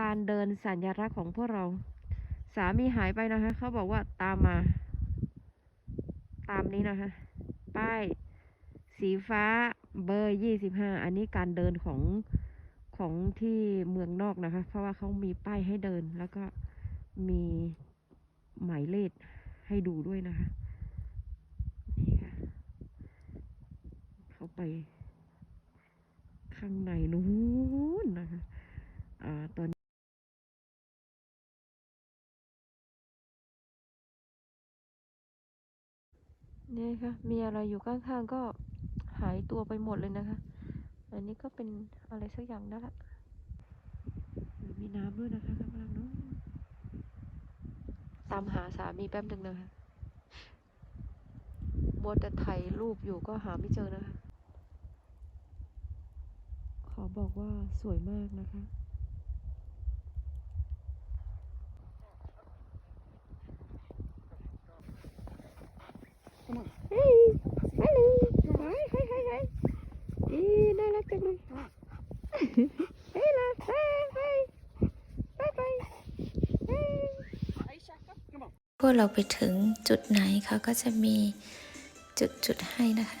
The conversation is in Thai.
การเดินสัญลักษณ์ของพวกเรา สามีหายไปนะคะเขาบอกว่าตามมา ตามนี้นะคะ ป้ายสีฟ้าเบอร์ยี่สิบห้าอันนี้การเดินของของที่เมืองนอกนะคะ เพราะว่าเขามีป้ายให้เดินแล้วก็มีหมายเลขให้ดูด้วยนะคะนี่ค่ะเข้าไปข้างในนู้น นี่ค่ะมีอะไรอยู่ข้างๆก็หายตัวไปหมดเลยนะคะ อันนี้ก็เป็นอะไรสักอย่างนั่นแหละมีน้ำด้วยนะคะข้างล่างเนาะตามหาสามีแป๊บหนึ่งนะคะมัวแต่ถ่ายรูปอยู่ก็หาไม่เจอนะคะ ขอบอกว่าสวยมากนะคะ ฮ้ยฮัลโหลไฮไฮไฮไฮอีน่ารักจังเลยเฮ้ยล่ะเฮ้ยเฮ้ยบายบายเฮ้ยพวกเราไปถึงจุดไหนเขาก็จะมีจุดจุดๆให้นะคะ